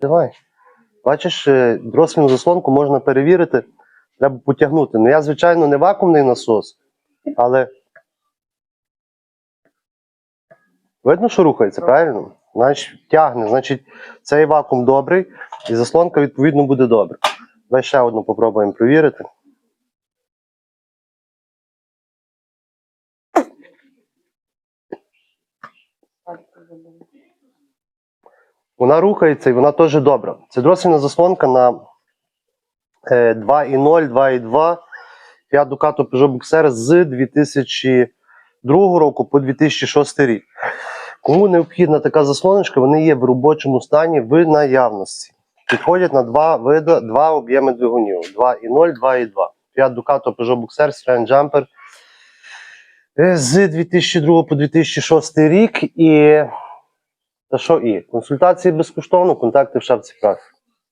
Давай. Бачиш, е, дросвіну заслонку можна перевірити, треба потягнути. Ну я, звичайно, не вакуумний насос, але видно, що рухається, правильно? Значить, тягне, значить, цей вакуум добрий, і заслонка, відповідно, буде добре. Давай ще одну попробуємо перевірити. Вона рухається і вона теж добра. Це дросвіна заслонка на е, 2.0, 2.2 Fiat Ducato Peugeot Boxer з 2002 року по 2006 рік. Кому необхідна така заслоночка, вони є в робочому стані в наявності. Підходять на два види, два об'єми двигунів: 2.0, 2.2. Fiat Ducato Peugeot Boxer Strand Jumper е, з 2002 по 2006 рік. І та що і? Консультації безкоштовно, контакти в шапці праці.